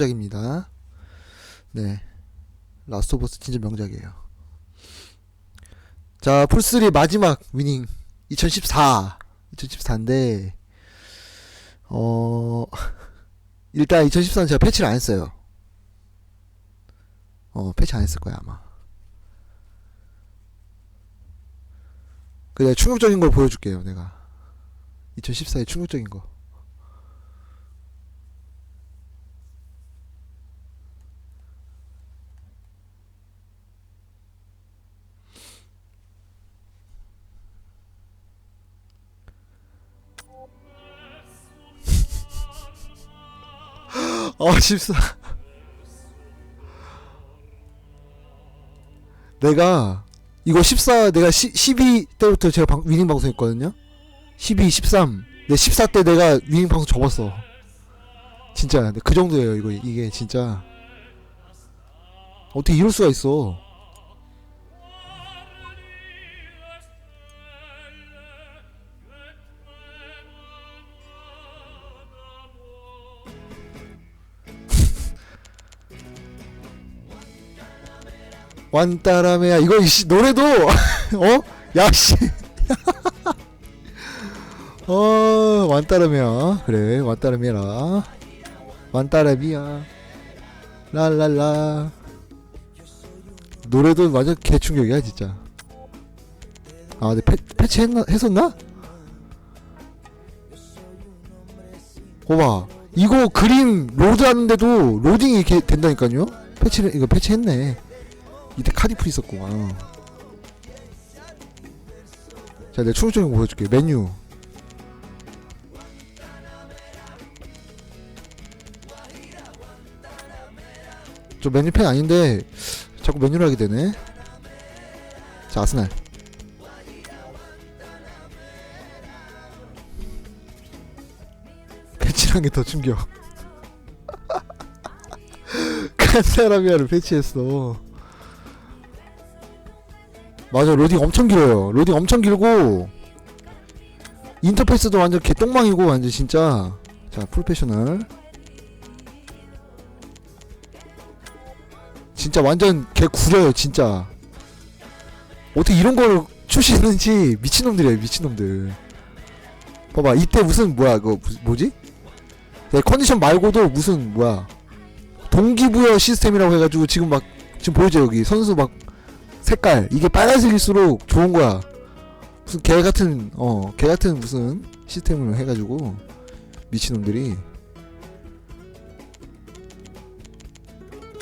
명작입니다. 네. 라스트 오브 스 진짜 명작이에요. 자, 풀3 마지막 위닝 2014. 2014인데 어 일단 2014는 제가 패치를 안 했어요. 어, 패치 안 했을 거야, 아마. 그래, 충격적인 걸 보여줄게요, 내가. 2014의 충격적인 거. 어, 14. 내가, 이거 14, 내가 10, 12 때부터 제가 방, 위닝 방송 했거든요? 12, 13. 내 14 때 내가 위닝 방송 접었어. 진짜, 그 정도예요, 이거, 이게, 진짜. 어떻게 이럴 수가 있어. 완따라메야. 이거 이씨 노래도 어? 야씨. 어 완따라메야. 그래 완따라메라. 완따라미야. 랄랄라. 노래도 완전 개충격이야 진짜. 아 근데 패, 패치 했나, 했었나? 봐봐. 이거 그림 로드 하는데도 로딩이 이렇게 된다니까요? 패치를 이거 패치했네 이때 카디프 있었구만. 자, 내가 충격적인 거 보여줄게. 메뉴. 저 메뉴펜 아닌데 자꾸 메뉴를 하게 되네. 자, 아스날. 패치란 게 더 충격. 칸사라미아를 패치했어. 맞아 로딩 엄청 길어요. 로딩 엄청 길고 인터페이스도 완전 개똥망이고 완전 진짜. 자 프로페셔널 진짜 완전 개 구려요 진짜. 어떻게 이런 걸 출시했는지 미친놈들이에요 미친놈들. 봐봐 이때 무슨 뭐야 그거 무- 뭐지? 네, 컨디션 말고도 무슨 뭐야. 동기부여 시스템이라고 해가지고 지금 막 지금 보이죠 여기? 선수 막 색깔. 이게 빨간색일수록 좋은 거야. 무슨 개 같은 어 개 같은 무슨 시스템을 해가지고 미친놈들이.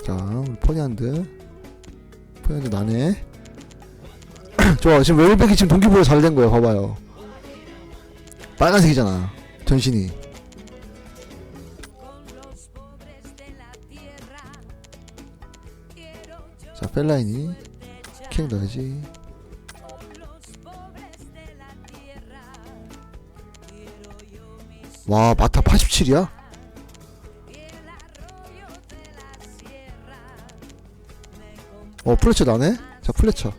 자 우리 퍼니한드. 퍼니한드 나네. 좋아 지금 웰백이 지금 동기부여 잘 된 거야 봐봐요. 빨간색이잖아 전신이. 자 펠라인이 킹 넣어야지. 와 마타 87이야? 어 플래처 나네? 자 플래처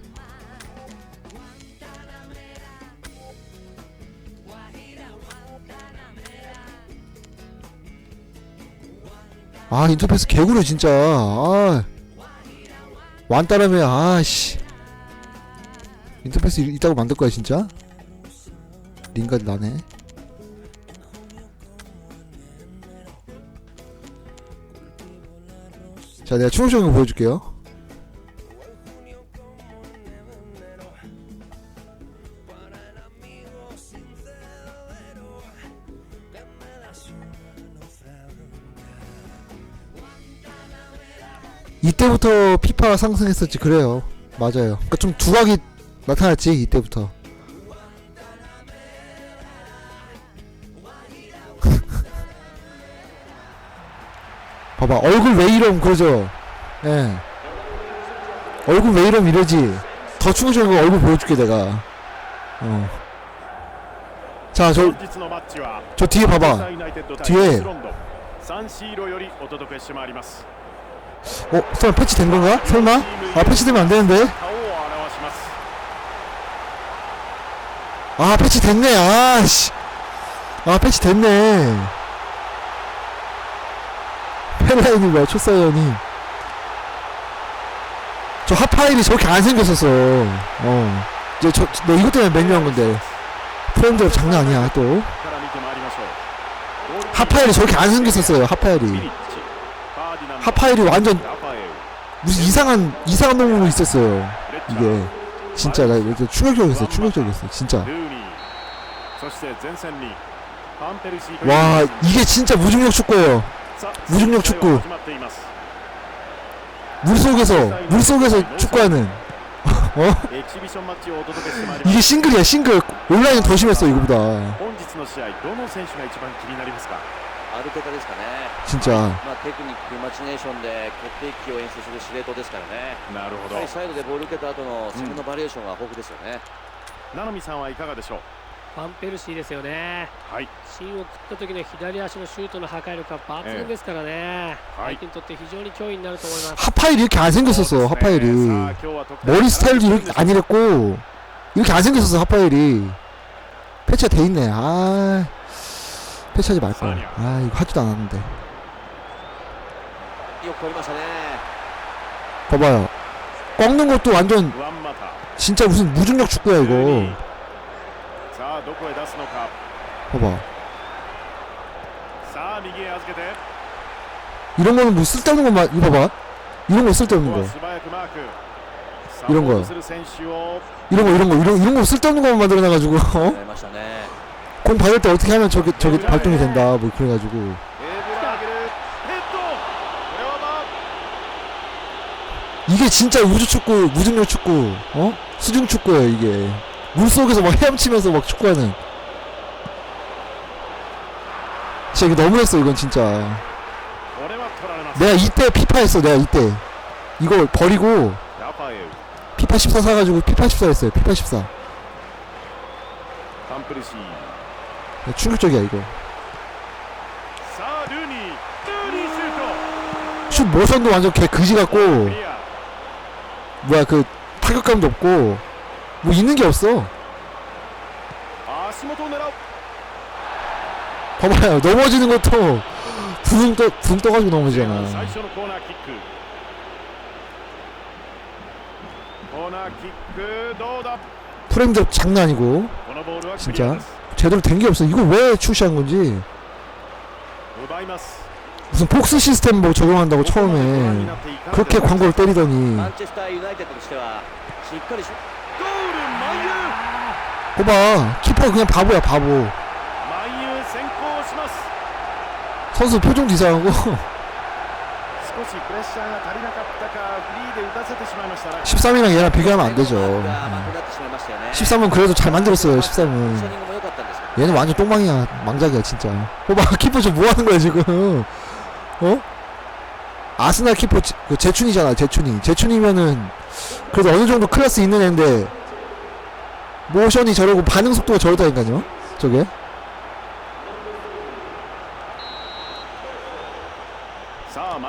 아 인터페이스 개구려 진짜. 아. 완따라며 아씨 인터페이스 이- 이따고 만들 거야 진짜? 링까지 나네. 자 내가 충격적인 거 보여줄게요. 이때부터 피파가 상승했었지 그래요. 맞아요. 그러니까 좀 두각이 나타났지 이때부터 봐봐 얼굴 왜 이럼 그러죠 예 네. 얼굴 왜 이럼 이러지 더 충격적인 거 얼굴 보여줄게 내가 어 자 저 저 뒤에 봐봐 뒤에 어? 설마 패치된 건가? 설마? 아 패치되면 안 되는데 아 패치 됐네. 아씨. 아 패치 됐네. 펠라인이 뭐야 초사연이. 저 하파일이 저렇게 안 생겼었어. 어. 이제 저, 내 이것 때문에 맹렬한 건데. 프렌드업 장난 아니야 또. 하파일이 저렇게 안 생겼었어요 하파일이. 하파일이 완전 무슨 이상한 이상한 놈으로 있었어요 이게. 진짜 나 이거 충격적이었어요. 충격적이었어요. 진짜. 와 이게 진짜 무중력 축구예요. 무중력 축구. 물 속에서 물 속에서 축구하는. 어? 이게 싱글이야 싱글. 온라인 더 심했어 이거보다. 本日の試合どの選手が一番気になりますかアルテタですかね、 진짜 まあ、テクニック、イマジネーションで決定機を演出する司令塔ですからね、なるほどやはりサイドでボール受けた後の攻めのバリエーションが豊富ですよね。七海さんはいかがでしょうファンペルシーですよねはい芯を食った時の左足のシュートの破壊力は抜群ですからね、はい相手にとって非常に脅威になると思います 하파일이 이렇게 안 생겼었어 そうですね 하파일이 さあ今日は得点 머리 스타일도 이렇게 안 이랬고 이렇게 안 생겼었어 하파일이 패치가 돼 있네 아 패치하지 말걸. 아, 이거 하지도 않았는데. 봐봐요. 꺾는 것도 완전 진짜 무슨 무중력 축구야 이거. 봐봐. 이런 거는 뭐 쓸데없는 것만 이거 봐. 이런 거 쓸데없는 거. 이런 거. 이런 거 이런 거 이런 거 쓸데없는 것만 만들어 놔 가지고. 어? 네, 공 받을 때 어떻게 하면 저기 저기 발동이 된다 뭐 그래가지고. 이게 진짜 우주 축구 무중력 축구 어? 수중 축구예요 이게. 물 속에서 막 헤엄치면서 막 축구하는. 진짜 이게 너무했어 이건 진짜. 내가 이때 피파 했어 내가 이때. 이걸 버리고 피파 14 사가지고 피파 14 했어요 피파 14 네, 충격적이야 이거. 슛 모션도 완전 개 그지 같고 뭐야 그 타격감도 없고 뭐 있는 게 없어. 봐봐요 넘어지는 것도 붕, 떠, 붕 떠가지고 넘어지잖아. 프레임도 장난 아니고. 진짜. 제대로 된 게 없어. 이거 왜 출시한 건지. 무슨 폭스 시스템 뭐 적용한다고 처음에 그렇게 광고를 때리더니. 봐봐. 키퍼 그냥 바보야 바보. 선수 표정 이상하고. 13이랑 얘랑 비교하면 안 되죠. 음. 13은 그래도 잘 만들었어요. 13은. 음. 얘는 완전 똥망이야. 망작이야, 진짜. 호박 키퍼 지금 뭐 하는 거야, 지금? 어? 아스날 키퍼 제, 그 재춘이잖아 재춘이 재춘이면은 그래도 어느 정도 클래스 있는 애인데 모션이 저러고 반응 속도가 저러다니까요. 저게. さあマ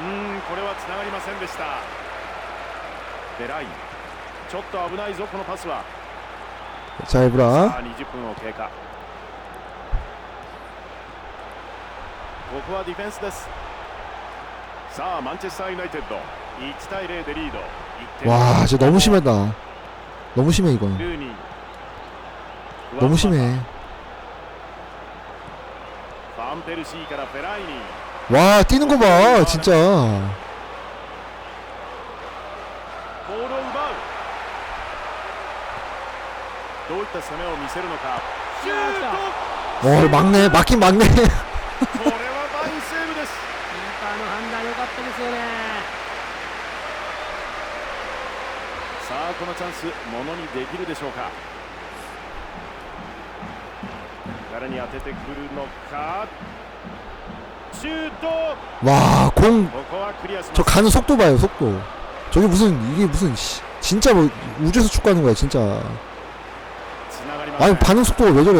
うーんこれはつながりませんでしたベラインちょっと危ないぞこのパスは 자 해보라 さあ20分を経過ここはディフェンスですさあマンチェスターユナイテッド1対0でリード1点 와 진짜 너무 심하다 너무 심해 이건 ルーニー 너무 심해 ファンペルシーからフェライニー 와 뛰는 거 봐 진짜. 오 막네 막긴 막네. 와, 공. 저 가는 속도 봐요, 속도. 저게 무슨, 이게 무슨, 씨, 진짜 뭐, 우주에서 축구하는 거야, 진짜. 아니, 반응 속도가 왜 저래.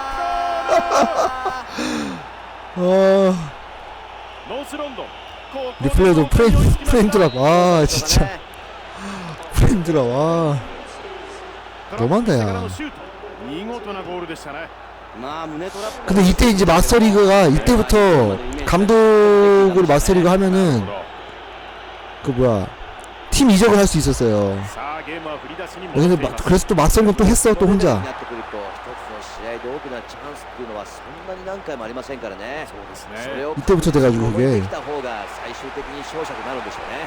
어... 리플레이도 프레임, 프레임 드랍. 아, 진짜. 프레임 드랍. 와. 너무한다, 야. 근데 이때 이제 마스터리그가 이때부터 감독으로 마스터리그 하면은 그 뭐야 팀 이적을 할 수 있었어요. 근데 마, 그래서 또 맞선 건또 했어 또 혼자. で大きなチャンスっていうのはそんなに何回もありませんからねそうですそれねを 이때부터 돼가지고 覚え 그게 てきた方が最終的に勝者となるんでしょうね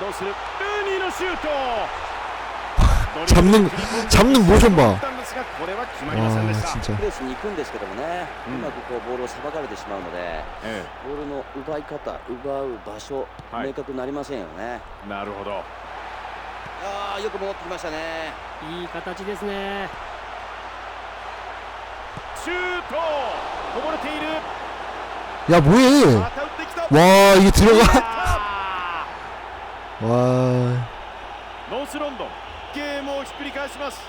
どうするルーニーのシュート 잡는 잡는 모션 봐. 打ったんですがこれは決まりませんで 와 した 진짜 プ ああよく戻ってきましたねいい形ですねシュートこぼれている 야 뭐해 また打ってきた 와 이게 들어가 あ 와 ーノースロンドンゲームをひっくり返します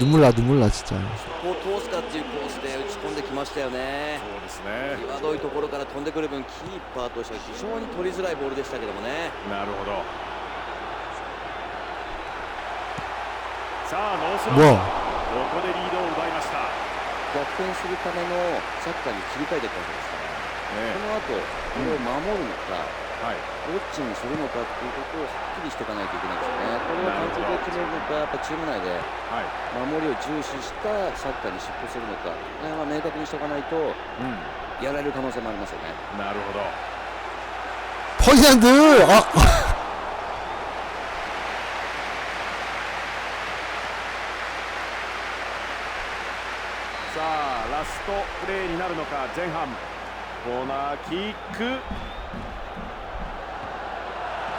눈물 나 눈물 나 진짜 ここを通すかっていうコースで打ち込んできましたよねそうですね際どいところから飛んでくる分キーパーとしては非常に取りづらいボールでしたけどもねなるほどさあノースロンドン 뭐야 ここでリードを奪いました、逆転するためのサッカーに切り替えていくわけですからえこの後これを守るのか、えはい はい。どっちにするのかということをはっきりしていかないといけないですよね、これは監督が決めるのか、やっぱチーム内で守りを重視したサッカーにシフトするのか、まあ、明確にしておかないと、やられる可能性もありますよね。なるほど。ポジション2あさあラストプレーになるのか前半。コーナーキック。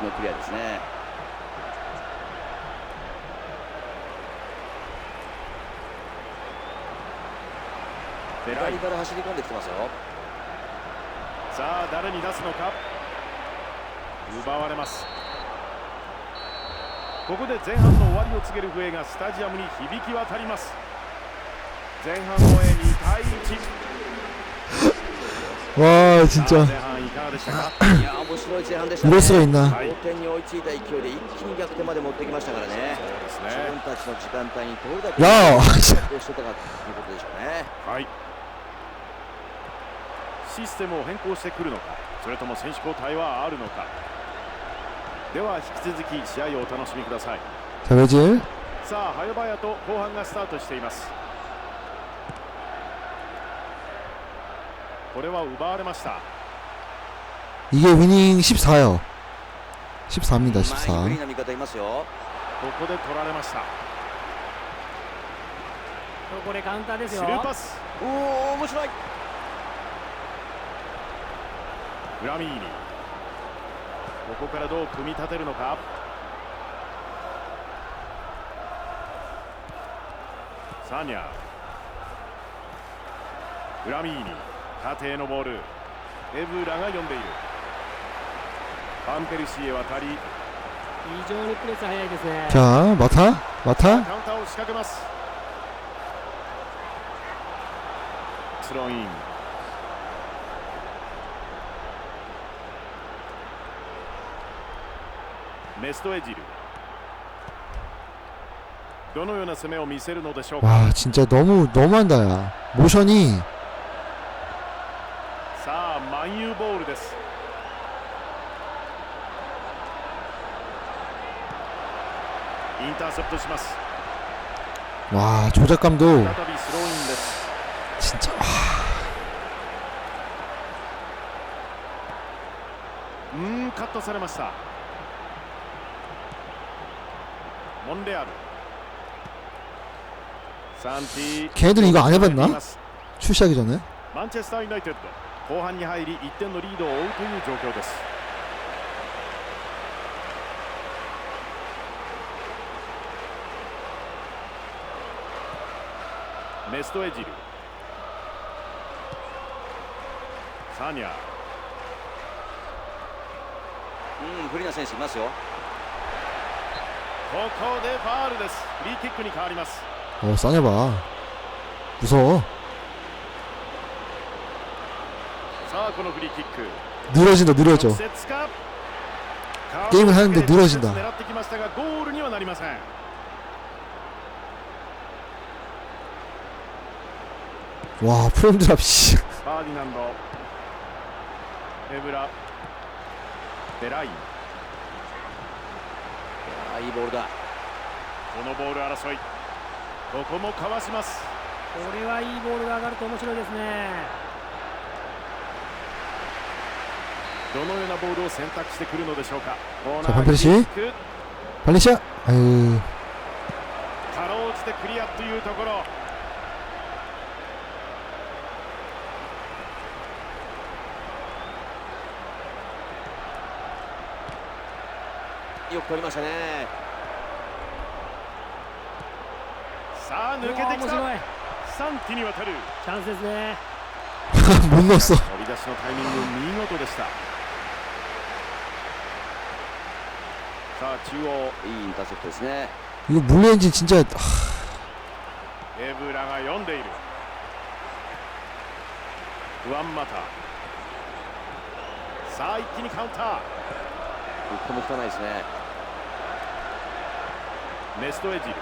しょうかコーナーキック必死のクリアですね。ベライ左から走り込んできてますよ。さあ誰に出すのか？奪われます。ここで前半の終わりを告げる笛がスタジアムに響き渡ります。前半終え2対1 와 さあ 진짜 前半いかがでしたかいや面白い前半でしたね 이럴 수가 있나 はい同点に追いついた勢いで一気に逆転まで持ってきましたからねそうですね自分たちの時間帯にどれだけ 야 成功してたかということでしょうねはいシステムを変更してくるのかそれとも選手交代はあるのかでは引き続き試合をお楽しみください 자 외질 さあ早々と後半がスタートしています これは奪われました 이게 위닝 14요 14입니다 前に不利 14な味方いますよここで取られましたここでカウンターですスよルーパスおお面白いフラミーニ こからどう組み立てるのかサニャグラミーニ 縦へのボールエブラが読んでいるファンペルシーへ渡り非常にプレス早いですね 자 마타 마타 カウンターを仕掛けますスローインメストエジルどのような攻めを見せるのでしょうか 와 진짜 너무 너무한다 야 모션이 です。インターセプトします。와 조작감도 진짜 음, 카트 されました. 몬레알. 산티. 걔들 이거 안 해봤나? 출시하기 전에. 만체스터 유나이티드. 後半に入り1点のリードを追うという状況ですメストエジルサニャうん不利な選手いますよここでファールですフリーキックに変わります 어 싸내봐 무서워 さあこのフリーキック 늘어진다 늘어져 直接か 게임을하는데늘어진다 直接狙ってきましたがゴールにはなりません 와 프롬드랍 씨 ファーディナンドエブラデラインあーいいボールだこのボール争いここもかわしますこれはいいボールが上がると面白いですね どのようなボールを選択してくるのでしょうか。자 반페르시 발레시아 아유かろうじてクリアというところ。よく取りましたね。さあ抜けてきた。サンティに渡る。チャンスですね。ぶんの어飛び出しのタイミング見事でした。さあ中央いいインターセプトですね.이거 물레인지 진짜 하... 에브라가 연대이 루. 구안마さあ,一気に카운 터. 一歩も打ないですね.ネストエジル.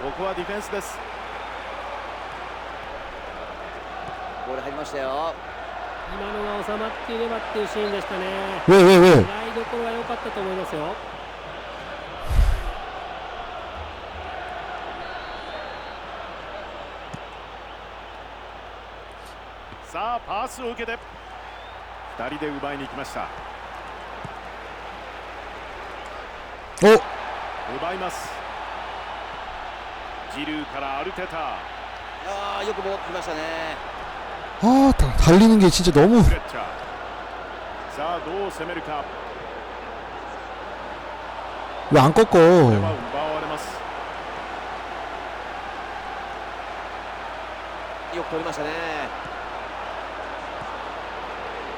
ここは디펜스です.골入りましたよ.今のが収まっていればっていうシーンでしたね。 왜, 왜, 왜? 狙いどころが良かったと思いますよ。スを受けて。2人で奪いに行きました。お。奪います。ジルーからアルテタあよく戻ってきましたね,진짜 너무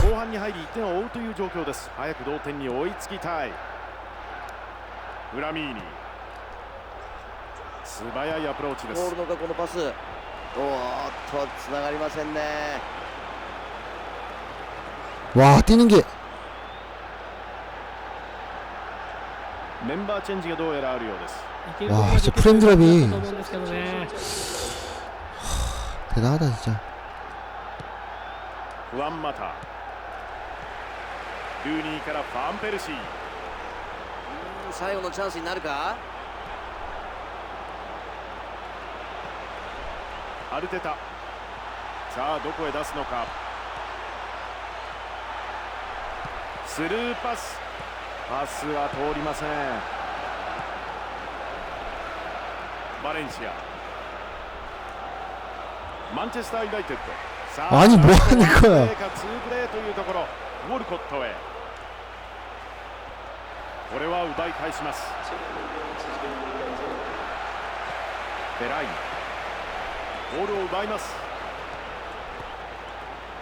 後半に入り1点を追うという状況です早く同点に追いつきたいウラミーニ素早いアプローチですボールのこのパスおーっとつながりませんね 와 뛰는 게 メンバーチェンジがどうやらあるようですいけるところまでわあちょプレムドラビいけると思うんですけどね 대단하다 진짜 フアンマタ ルーニーからファンペルシー。う最後のチャンスになるか？アルテタ。さあどこへ出すのか？スルーパス。パスは通りません。バレンシア。マンチェスター・ユナイテッド。さ アニもう何かワンプレーかツープレーというところ。ウォルコットへこれは奪い返しますベラインボールを奪います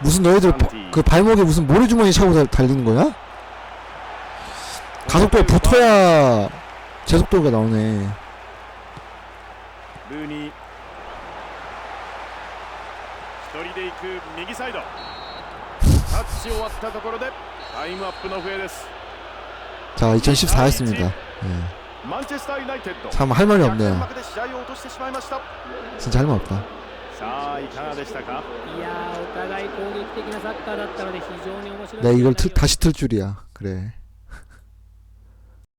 무슨 너희들 바, 그 발목에 무슨 모래주머니 차고 다, 달리는 거야? 가속도에 붙어야 제속도가 나오네. 루니 1人で行く右サイドタッチ終わったところでタイムアップの笛です 자, 2014였습니다. 예. 참, 할 말이 없네요. 진짜 할 말 없다. さあいかがでしたかいやお互い攻撃的なサッカーだったので非常に面白い。 내가 이걸 틀, 다시 틀 줄이야. 그래.